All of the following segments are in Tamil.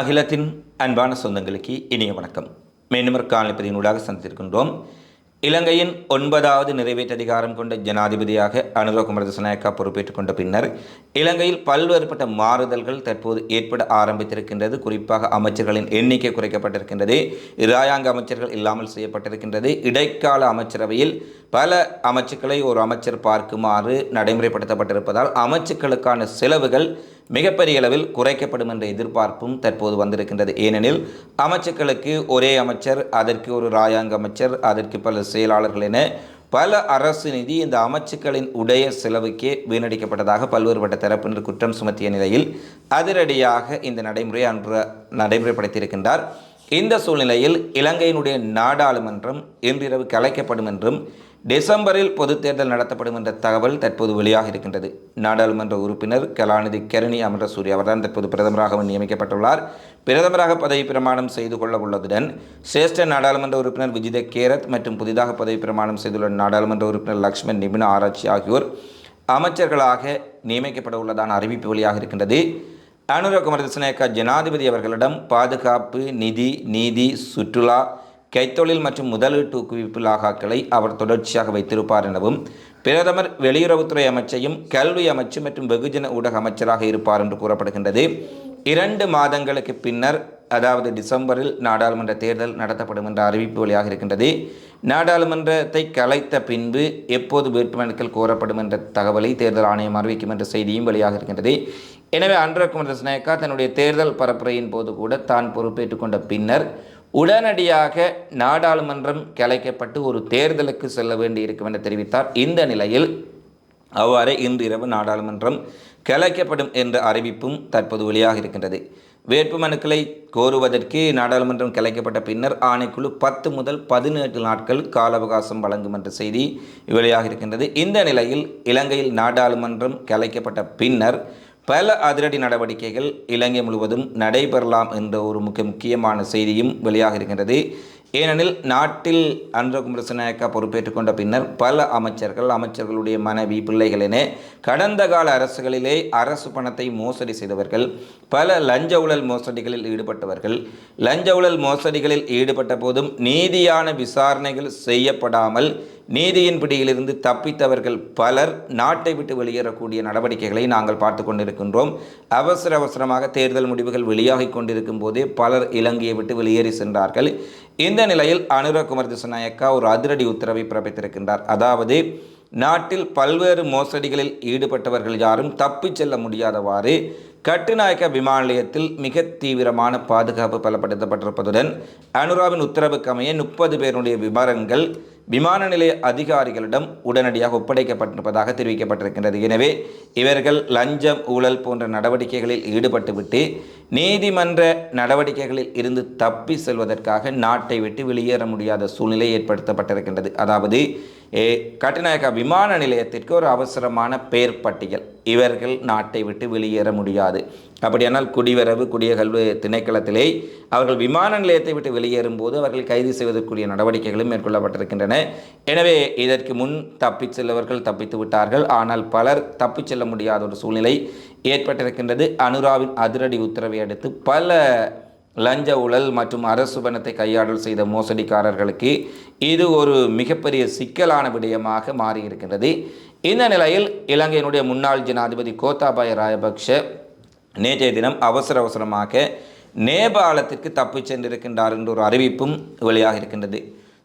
அகிலத்தின் அன்பான சொந்தங்களுக்கு இனிய வணக்கம். மீண்டும் ஒரு காலப்பதியினூடாக சந்தித்திருக்கின்றோம். இலங்கையின் ஒன்பதாவது நிறைவேற்று அதிகாரம் கொண்ட ஜனாதிபதியாக அனுரகுமார திசநாயக்கா பொறுப்பேற்றுக் கொண்ட பின்னர் இலங்கையில் பல்வேறுபட்ட மாறுதல்கள் தற்போது ஏற்பட ஆரம்பித்திருக்கின்றது. குறிப்பாக அமைச்சர்களின் எண்ணிக்கை குறைக்கப்பட்டிருக்கின்றது. இராயாங்க அமைச்சர்கள் இல்லாமல் செய்யப்பட்டிருக்கின்றது. இடைக்கால அமைச்சரவையில் பல அமைச்சுக்களை ஒரு அமைச்சர் பார்க்குமாறு நடைமுறைப்படுத்தப்பட்டிருப்பதால் அமைச்சுக்களுக்கான செலவுகள் மிகப்பெரிய அளவில் குறைக்கப்படும் என்ற எதிர்பார்ப்பும் தற்போது வந்திருக்கின்றது. ஏனெனில் அமைச்சுக்களுக்கு ஒரே அமைச்சர் அதற்கு ஒரு ராயாங்க அமைச்சர் அதற்கு பல செயலாளர்கள் என பல அரசு நிதி இந்த அமைச்சுக்களின் உடைய செலவுக்கே வீணடிக்கப்பட்டதாக பல்வேறுபட்ட தரப்பினர் குற்றம் சுமத்திய நிலையில் அதிரடியாக இந்த நடைமுறையை அன்று நடைமுறைப்படுத்தியிருக்கின்றார். இந்த சூழ்நிலையில் இலங்கையினுடைய நாடாளுமன்றம் இன்றிரவு கலைக்கப்படும் என்றும் டிசம்பரில் பொதுத் தேர்தல் நடத்தப்படும் என்ற தகவல் தற்போது வெளியாக இருக்கின்றது. நாடாளுமன்ற உறுப்பினர் கலாநிதி கரணி அமரசூரி அவர்தான் தற்போது பிரதமராக நியமிக்கப்பட்டுள்ளார். பிரதமராக பதவி பிரமாணம் செய்து கொள்ள உள்ளதுடன் சிரேஷ்ட நாடாளுமன்ற உறுப்பினர் விஜித கேரத் மற்றும் புதிதாக பதவி பிரமாணம் செய்துள்ள நாடாளுமன்ற உறுப்பினர் லக்ஷ்மண் நிபுண ஆராய்ச்சி ஆகியோர் அமைச்சர்களாக நியமிக்கப்பட உள்ளதான அறிவிப்பு வெளியாக இருக்கின்றது. அனுரகுமார் திசநாயக்கா ஜனாதிபதி அவர்களிடம் பாதுகாப்பு நிதி நீதி சுற்றுலா கைத்தொழில் மற்றும் முதலீட்டு ஊக்குவிப்பு லாகாக்களை அவர் தொடர்ச்சியாக வைத்திருப்பார் எனவும் பிரதமர் வெளியுறவுத்துறை அமைச்சையும் கல்வி அமைச்சு மற்றும் வெகுஜன ஊடக அமைச்சராக இருப்பார் என்று கூறப்படுகின்றது. இரண்டு மாதங்களுக்கு பின்னர் அதாவது டிசம்பரில் நாடாளுமன்ற தேர்தல் நடத்தப்படும் என்ற அறிவிப்பு வெளியாக இருக்கின்றது. நாடாளுமன்றத்தை கலைத்த பின்பு எப்போது வேட்புமனுக்கள் கோரப்படும் என்ற தகவலை தேர்தல் ஆணையம் அறிவிக்கும் என்ற செய்தியும் வெளியாக இருக்கின்றது. எனவே அன்றகுமார் திசநாயக்கா தன்னுடைய தேர்தல் பரப்புரையின் போது கூட தான் பொறுப்பேற்றுக் கொண்ட பின்னர் உடனடியாக நாடாளுமன்றம் கலைக்கப்பட்டு ஒரு தேர்தலுக்கு செல்ல வேண்டியிருக்கும் என தெரிவித்தார். இந்த நிலையில் அவ்வாறே இன்று இரவு நாடாளுமன்றம் கலைக்கப்படும் என்ற அறிவிப்பும் தற்போது வெளியாக இருக்கின்றது. வேட்புமனுக்களை கோருவதற்கு நாடாளுமன்றம் கலைக்கப்பட்ட பின்னர் ஆணைக்குழு பத்து முதல் பதினெட்டு நாட்கள் கால அவகாசம் வழங்கும் என்ற செய்தி வெளியாக இருக்கின்றது. இந்த நிலையில் இலங்கையில் நாடாளுமன்றம் கலைக்கப்பட்ட பின்னர் பல அதிரடி நடவடிக்கைகள் இலங்கை முழுவதும் நடைபெறலாம் என்ற ஒரு முக்கிய முக்கியமான செய்தியும் வெளியாக இருக்கின்றது. ஏனெனில் நாட்டில் அன்றகுமரசநாயக்கா பொறுப்பேற்றுக் கொண்ட பின்னர் பல அமைச்சர்கள் அமைச்சர்களுடைய மனைவி பிள்ளைகள் என கடந்த கால அரசுகளிலே அரசு பணத்தை மோசடி செய்தவர்கள் பல லஞ்ச ஊழல் மோசடிகளில் ஈடுபட்டவர்கள் லஞ்ச ஊழல் மோசடிகளில் ஈடுபட்ட போதும் நீதியான விசாரணைகள் செய்யப்படாமல் நீதியின் பிடியிலிருந்து தப்பித்தவர்கள் பலர் நாட்டை விட்டு வெளியேறக்கூடிய நடவடிக்கைகளை நாங்கள் பார்த்து கொண்டிருக்கின்றோம். அவசர அவசரமாக தேர்தல் முடிவுகள் வெளியாகி கொண்டிருக்கும் போதே பலர் இலங்கையை விட்டு வெளியேறி சென்றார்கள். இந்த நிலையில் அனுரகுமார் திசநாயக்கா ஒரு அதிரடி உத்தரவை பிறப்பித்திருக்கின்றார். அதாவது நாட்டில் பல்வேறு மோசடிகளில் ஈடுபட்டவர்கள் யாரும் தப்பிச் செல்ல முடியாதவாறு கட்டுநாயக்க விமான நிலையத்தில் மிக தீவிரமான பாதுகாப்பு பலப்படுத்தப்பட்டிருப்பதுடன் அனுராவின் உத்தரவுக்கு அமைய முப்பது பேருடைய விவரங்கள் விமான நிலைய அதிகாரிகளிடம் உடனடியாக ஒப்படைக்கப்பட்டிருப்பதாக தெரிவிக்கப்பட்டிருக்கின்றது. எனவே இவர்கள் லஞ்சம் ஊழல் போன்ற நடவடிக்கைகளில் ஈடுபட்டுவிட்டு நீதிமன்ற நடவடிக்கைகளில் இருந்து தப்பி செல்வதற்காக நாட்டை விட்டு வெளியேற முடியாத சூழ்நிலை ஏற்படுத்தப்பட்டிருக்கின்றது. அதாவது ஏ, கட்டுநாயக்கா விமான நிலையத்திற்கு ஒரு அவசரமான பெயர் பட்டியல். இவர்கள் நாட்டை விட்டு வெளியேற முடியாது. அப்படியானால் குடிவரவு குடியகல்வு திணைக்களத்திலே அவர்கள் விமான நிலையத்தை விட்டு வெளியேறும் போது அவர்கள் கைது செய்வதற்குரிய நடவடிக்கைகளும் மேற்கொள்ளப்பட்டிருக்கின்றன. எனவே இதற்கு முன் தப்பிச் செல்லவர்கள் தப்பித்து விட்டார்கள். ஆனால் பலர் தப்பிச் செல்ல முடியாத ஒரு சூழ்நிலை ஏற்பட்டிருக்கின்றது. அனுராவின் அதிரடி உத்தரவை அடுத்து பல லஞ்ச ஊழல் மற்றும் அரசு பணத்தை கையாடல் செய்த மோசடிக்காரர்களுக்கு இது ஒரு மிகப்பெரிய சிக்கலான விடயமாக மாறியிருக்கின்றது. இந்த நிலையில் இலங்கையினுடைய முன்னாள் ஜனாதிபதி கோத்தாபாய ராயபக்ஷ நேற்றைய தினம் அவசர அவசரமாக நேபாளத்திற்கு தப்பிச் சென்றிருக்கின்றார் என்ற ஒரு அறிவிப்பும் வெளியாக இருக்கின்றது.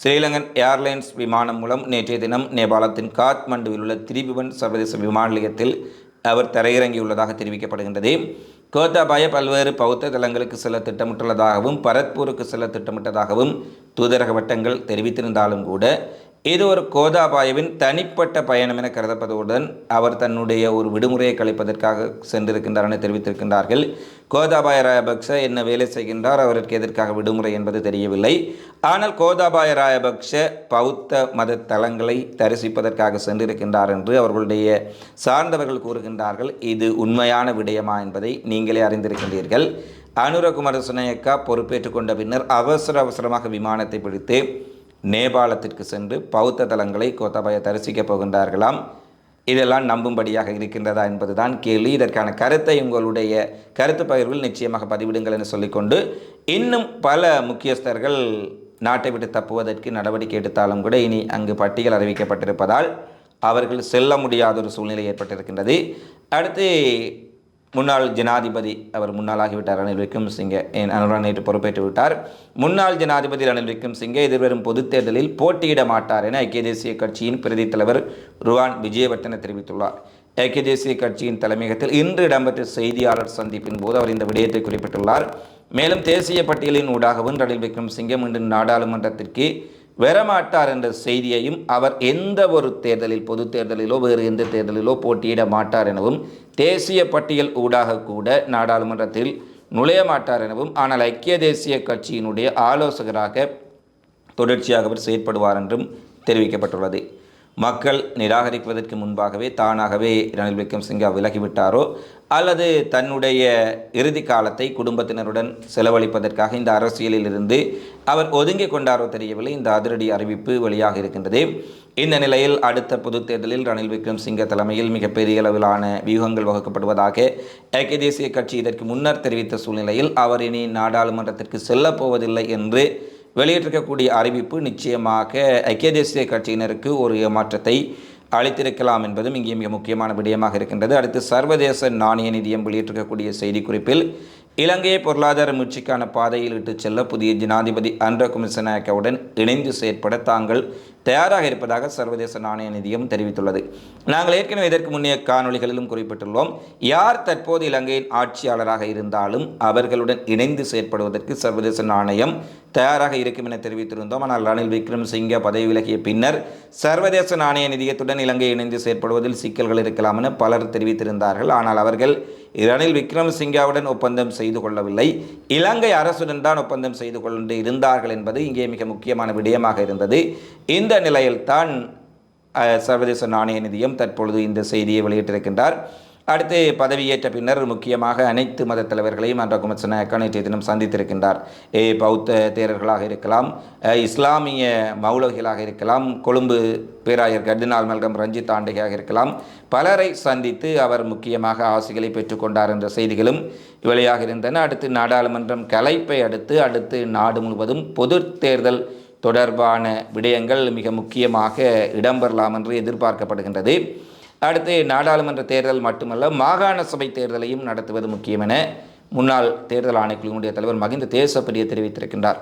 ஸ்ரீலங்கன் ஏர்லைன்ஸ் விமானம் மூலம் நேற்றைய தினம் நேபாளத்தின் காத்மண்டுவில் உள்ள திரிபுவன் சர்வதேச விமான நிலையத்தில் அவர் தரையிறங்கியுள்ளதாக தெரிவிக்கப்படுகின்றது. கோத்தாபாய பல்வேறு பௌத்த தலங்களுக்கு செல்ல திட்டமிட்டுள்ளதாகவும் பரத்பூருக்கு செல்ல திட்டமிட்டதாகவும் தூதரக வட்டங்கள் தெரிவித்திருந்தாலும் கூட இது ஒரு கோதாபாயவின் தனிப்பட்ட பயணம் என கருதப்படுவதுடன் அவர் தன்னுடைய ஒரு விடுமுறையை கழிப்பதற்காக சென்றிருக்கின்றார் என தெரிவித்திருக்கின்றார்கள். கோதாபாய ராயபக்ச என்ன வேலை செய்கின்றார் அவருக்கு எதற்காக விடுமுறை என்பது தெரியவில்லை. ஆனால் கோதாபாய ராயபக்ஷ பௌத்த மத தலங்களை தரிசிப்பதற்காக சென்றிருக்கின்றார் என்று அவர்களுடைய சார்ந்தவர்கள் கூறுகின்றார்கள். இது உண்மையான விடயமா என்பதை நீங்களே அறிந்திருக்கின்றீர்கள். அனுரகுமார சுனயக்கா பொறுப்பேற்றுக் கொண்ட பின்னர் அவசர அவசரமாக விமானத்தை பிடித்து நேபாளத்திற்கு சென்று பௌத்த தலங்களை கோத்தபாய தரிசிக்கப் போகின்றார்களாம். இதெல்லாம் நம்பும்படியாக இருக்கின்றதா என்பதுதான் கேள்வி. இதற்கான கருத்தை உங்களுடைய கருத்து பகிர்வில் நிச்சயமாக பதிவிடுங்கள் என்று சொல்லிக்கொண்டு இன்னும் பல முக்கியஸ்தர்கள் நாட்டை விட்டு தப்புவதற்கு நடவடிக்கை எடுத்தாலும் கூட இனி அங்கு பட்டியல் அறிவிக்கப்பட்டிருப்பதால் அவர்கள் செல்ல முடியாத ஒரு சூழ்நிலை ஏற்பட்டிருக்கின்றது. அடுத்து முன்னாள் ஜனாதிபதி அவர் முன்னாளாகிவிட்டார் ரணில் விக்ரமசிங்கே. அனுரான் நேற்று பொறுப்பேற்று விட்டார் முன்னாள் ஜனாதிபதி ரணில் விக்ரமசிங்கே எதிர்வரும் பொதுத் தேர்தலில் போட்டியிட மாட்டார் என ஐக்கிய தேசிய கட்சியின் பிரதி தலைவர் ருவான் விஜயவர்த்தன தெரிவித்துள்ளார். ஐக்கிய தேசிய கட்சியின் தலைமையகத்தில் இன்று இடம்பெற்ற செய்தியாளர் சந்திப்பின் போது அவர் இந்த விடயத்தை குறிப்பிட்டுள்ளார். மேலும் தேசிய பட்டியலின் ஊடாகவும் ரணில் விக்ரமசிங்கே மீண்டும் நாடாளுமன்றத்திற்கு வரமாட்டார் என்ற செய்தியையும் அவர் எந்த ஒரு தேர்தலில் பொது தேர்தலிலோ வேறு எந்த தேர்தலிலோ போட்டியிட மாட்டார் எனவும் தேசிய பட்டியல் ஊடாக கூட நாடாளுமன்றத்தில் நுழைய மாட்டார் எனவும் ஆனால் ஐக்கிய தேசிய கட்சியினுடைய ஆலோசகராக தொடர்ச்சியாக அவர் செயற்படுவார் என்றும் தெரிவிக்கப்பட்டுள்ளது. மக்கள் நிராகரிப்பதற்கு முன்பாகவே தானாகவே ரணில் விக்ரம்சிங்கா விலகிவிட்டாரோ? அல்லது தன்னுடைய இறுதி காலத்தை குடும்பத்தினருடன் செலவழிப்பதற்காக இந்த அரசியலில் இருந்து அவர் ஒதுங்கிக் கொண்டாரோ தெரியவில்லை. இந்த அதிரடி அறிவிப்பு வெளியாக இருக்கின்றது. இந்த நிலையில் அடுத்த பொதுத் தேர்தலில் ரணில் விக்ரம்சிங்க தலைமையில் மிகப்பெரிய அளவிலான வியூகங்கள் வகுக்கப்படுவதாக ஐக்கிய தேசிய கட்சி இதற்கு முன்னர் தெரிவித்த சூழ்நிலையில் அவர் இனி நாடாளுமன்றத்திற்கு செல்லப்போவதில்லை என்று வெளியிட்டிருக்கக்கூடிய அறிவிப்பு நிச்சயமாக ஐக்கிய தேசிய கட்சியினருக்கு ஒரு ஏமாற்றத்தை அளித்திருக்கலாம் என்பதும் இங்கே மிக முக்கியமான விடயமாக இருக்கின்றது. அடுத்து சர்வதேச நாணய நிதியம் வெளியிட்டிருக்கக்கூடிய செய்திக்குறிப்பில் இலங்கையை பொருளாதார மீட்சிக்கான பாதையில் இட்டுச் செல்ல புதிய ஜனாதிபதி அன்ர குமிசநாயக்கவுடன் இணைந்து செயற்பட தாங்கள் தயாராக இருப்பதாக சர்வதேச நாணய நிதியம் தெரிவித்துள்ளது. நாங்கள் ஏற்கனவே இதற்கு முன்னைய காணொளிகளிலும் குறிப்பிட்டுள்ளோம் யார் தற்போது இலங்கையின் ஆட்சியாளராக இருந்தாலும் அவர்களுடன் இணைந்து செயற்படுவதற்கு சர்வதேச நாணயம் தயாராக இருக்கும் என தெரிவித்திருந்தோம். ஆனால் ரணில் விக்ரமசிங்கே பதவி விலகிய பின்னர் சர்வதேச நாணய நிதியத்துடன் இலங்கை இணைந்து செயற்படுவதில் சிக்கல்கள் இருக்கலாம் என பலர் தெரிவித்திருந்தார்கள். ஆனால் அவர்கள் ரணில் விக்ரமசிங்காவுடன் ஒப்பந்தம் செய்து கொள்ளவில்லை. இலங்கை அரசுடன் தான் ஒப்பந்தம் செய்து கொண்டு இருந்தார்கள் என்பது இங்கே மிக முக்கியமான விடயமாக இருந்தது. இந்த நிலையில்தான் சர்வதேச நாணய நிதியம் தற்பொழுது இந்த செய்தியை வெளியிட்டிருக்கின்றார். அடுத்து பதவியேற்ற பின்னர் முக்கியமாக அனைத்து மத தலைவர்களையும் அன்ற குமத்சனாயக்கா நேற்றைய தினம் சந்தித்திருக்கின்றார். ஏ பௌத்த தேரர்களாக இருக்கலாம் இஸ்லாமிய மௌலவிகளாக இருக்கலாம் கொழும்பு பேராயர் கர்தினால் மல்கம் ரஞ்சித் ஆண்டகையாக இருக்கலாம். பலரை சந்தித்து அவர் முக்கியமாக ஆசைகளை பெற்றுக்கொண்டார் என்ற செய்திகளும் வெளியாக இருந்தன அடுத்து நாடாளுமன்றம் கலைப்பை அடுத்து அடுத்து நாடு முழுவதும் பொது தேர்தல் தொடர்பான விடயங்கள் மிக முக்கியமாக இடம்பெறலாம் என்று எதிர்பார்க்கப்படுகின்றது. அடுத்து நாடாளுமன்ற தேர்தல் மட்டுமல்ல மாகாண சபை தேர்தலையும் நடத்துவது முக்கியம் என முன்னாள் தேர்தல் ஆணைக்குழுவினுடைய தலைவர் மகிந்த தேசப்பிரிய தெரிவித்திருக்கின்றார்.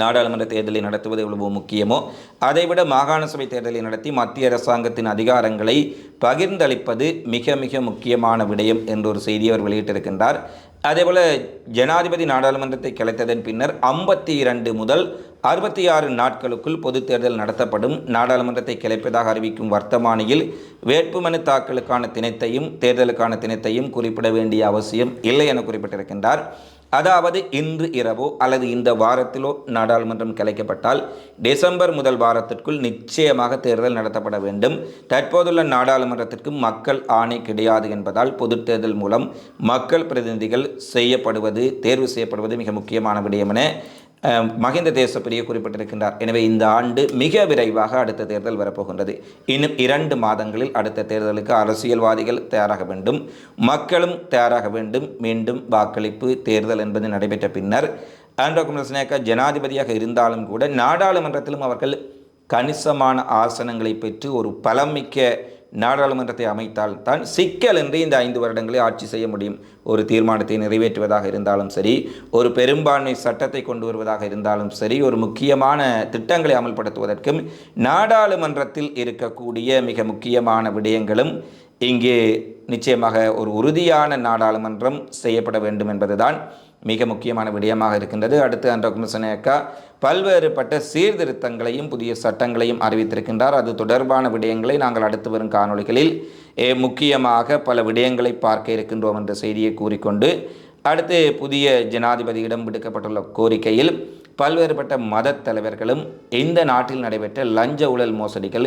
நாடாளுமன்ற தேர்தலை நடத்துவது எவ்வளவு முக்கியமோ அதைவிட மாகாண சபை தேர்தலை நடத்தி மத்திய அரசாங்கத்தின் அதிகாரங்களை பகிர்ந்தளிப்பது மிக மிக முக்கியமான விடயம் என்றொரு செய்தியை அவர் வெளியிட்டிருக்கின்றார். அதேபோல ஜனாதிபதி நாடாளுமன்றத்தை கலைத்ததன் பின்னர் ஐம்பத்தி இரண்டு முதல் அறுபத்தி ஆறு நாட்களுக்குள் பொதுத் தேர்தல் நடத்தப்படும். நாடாளுமன்றத்தை கிளைப்பதாக அறிவிக்கும் வர்த்தமானியில் வேட்புமனு தாக்கலுக்கான தினத்தையும் தேர்தலுக்கான தினத்தையும் குறிப்பிட வேண்டிய அவசியம் இல்லை என குறிப்பிட்டிருக்கின்றார். அதாவது இன்று இரவோ அல்லது இந்த வாரத்திலோ நாடாளுமன்றம் கலைக்கப்பட்டால் டிசம்பர் முதல் வாரத்திற்குள் நிச்சயமாக தேர்தல் நடத்தப்பட வேண்டும். தற்போதுள்ள நாடாளுமன்றத்திற்கு மக்கள் ஆணை கிடையாது என்பதால் பொது தேர்தல் மூலம் மக்கள் பிரதிநிதிகள் செய்யப்படுவது தேர்வு செய்யப்படுவது மிக முக்கியமான விடயம் என மகிந்த தேசப்பிரிய குறிப்பிட்டிருக்கின்றார். எனவே இந்த ஆண்டு மிக விரைவாக அடுத்த தேர்தல் வரப்போகின்றது. இன்னும் இரண்டு மாதங்களில் அடுத்த தேர்தலுக்கு அரசியல்வாதிகள் தயாராக வேண்டும். மக்களும் தயாராக வேண்டும். மீண்டும் வாக்களிப்பு தேர்தல் என்பது நடைபெற்ற பின்னர் ஆண்ட்ரோ குமரசனேக்கா ஜனாதிபதியாக இருந்தாலும் கூட நாடாளுமன்றத்திலும் அவர்கள் கணிசமான ஆசனங்களை பெற்று ஒரு பலமிக்க நாடாளுமன்றத்தை அமைத்தால் தான் சிக்கல் என்று இந்த ஐந்து வருடங்களை ஆட்சி செய்ய முடியும். ஒரு தீர்மானத்தை நிறைவேற்றுவதாக இருந்தாலும் சரி ஒரு பெரும்பான்மை சட்டத்தை கொண்டு வருவதாக இருந்தாலும் சரி ஒரு முக்கியமான திட்டங்களை அமல்படுத்துவதற்கும் நாடாளுமன்றத்தில் இருக்கக்கூடிய மிக முக்கியமான விடயங்களும் இங்கே நிச்சயமாக ஒரு உறுதியான நாடாளுமன்றம் செய்யப்பட வேண்டும் என்பதுதான் மிக முக்கியமான விடயமாக இருக்கின்றது. அடுத்து அன்ற குமசனேக்கா பல்வேறுபட்ட சீர்திருத்தங்களையும் புதிய சட்டங்களையும் அறிவித்திருக்கின்றார். அது தொடர்பான விடயங்களை நாங்கள் அடுத்து வரும் காணொளிகளில் முக்கியமாக பல விடயங்களை பார்க்க இருக்கின்றோம் என்ற செய்தியை கூறிக்கொண்டு அடுத்து புதிய ஜனாதிபதியிடம் விடுக்கப்பட்டுள்ள கோரிக்கையில் பல்வேறுபட்ட மத தலைவர்களும் இந்த நாட்டில் நடைபெற்ற லஞ்ச ஊழல் மோசடிகள்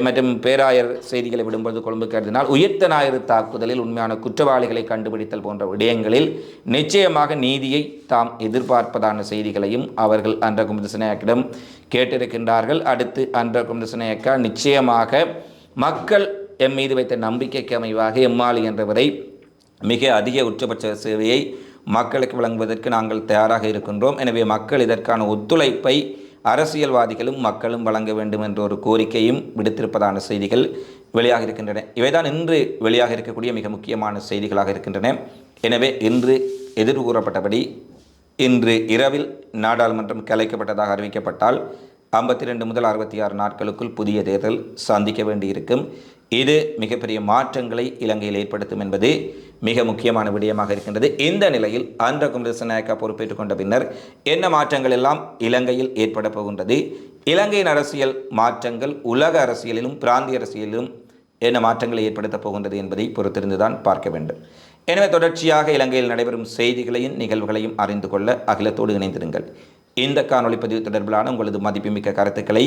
மற்றும் பேராயர் செய்திகளை விடும்போது கொழும்பு கருதினால் உயிர்த்த ஞாயிறு தாக்குதலில் உண்மையான குற்றவாளிகளை கண்டுபிடித்தல் போன்ற விடயங்களில் நிச்சயமாக நீதியை தாம் எதிர்பார்ப்பதான செய்திகளையும் அவர்கள் அன்ற குமுதசனேக்கிடம் கேட்டிருக்கின்றார்கள். அடுத்து அன்ற குமுதசனேக்கா நிச்சயமாக மக்கள் எம் மீது வைத்த நம்பிக்கைக்கு அமைவாக எம்மாளி என்றவரை மிக அதிக உச்சபட்ச சேவையை மக்களுக்கு வழங்குவதற்கு நாங்கள் தயாராக இருக்கின்றோம். எனவே மக்கள் இதற்கான ஒத்துழைப்பை அரசியல்வாதிகளும் மக்களும் வழங்க வேண்டும் என்ற ஒரு கோரிக்கையும் விடுத்திருப்பதான செய்திகள் வெளியாக இருக்கின்றன. இவைதான் இன்று வெளியாக இருக்கக்கூடிய மிக முக்கியமான செய்திகளாக இருக்கின்றன. எனவே இன்று எதிர்கூறப்பட்டபடி இன்று இரவில் நாடாளுமன்றம் கலைக்கப்பட்டதாக அறிவிக்கப்பட்டால் ஐம்பத்தி ரெண்டு முதல் அறுபத்தி ஆறு நாட்களுக்குள் புதிய தேர்தல் சந்திக்க வேண்டியிருக்கும். இது மிகப்பெரிய மாற்றங்களை இலங்கையில் ஏற்படுத்தும் என்பது மிக முக்கியமான விடயமாக இருக்கின்றது. இந்த நிலையில் ஆந்திர குமரச நாயக்கா பொறுப்பேற்றுக் கொண்ட பின்னர் என்ன மாற்றங்கள் எல்லாம் இலங்கையில் ஏற்பட போகின்றது? இலங்கையின் அரசியல் மாற்றங்கள் உலக அரசியலிலும் பிராந்திய அரசியலிலும் என்ன மாற்றங்களை ஏற்படுத்தப் போகின்றது என்பதை பொறுத்திருந்துதான் பார்க்க வேண்டும். எனவே தொடர்ச்சியாக இலங்கையில் நடைபெறும் செய்திகளையும் நிகழ்வுகளையும் அறிந்து கொள்ள அகிலத்தோடு இணைந்திருங்கள். இந்த காணொளி பதிவு தொடர்பிலான உங்களது மதிப்புமிக்க கருத்துக்களை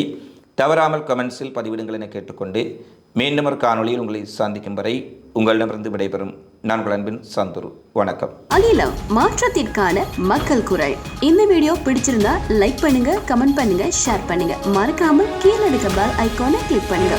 தவறாமல் கமெண்ட்ஸில் பதிவிடுங்கள் என கேட்டுக்கொண்டு மீண்டும் ஒரு காணொளியில் உங்களை சந்திக்கும் வரை உங்களிடமிருந்து விடைபெறும் நான் உங்கள் அன்பின் சந்துரு. வணக்கம். அகிலம் மாற்றத்திற்கான மக்கள் குரல். இந்த வீடியோ பிடிச்சிருந்தா லைக் பண்ணுங்க கமெண்ட் பண்ணுங்க ஷேர் பண்ணுங்க. மறக்காம கீழே இருக்க பெல் ஐக்கானை கிளிக் பண்ணுங்க.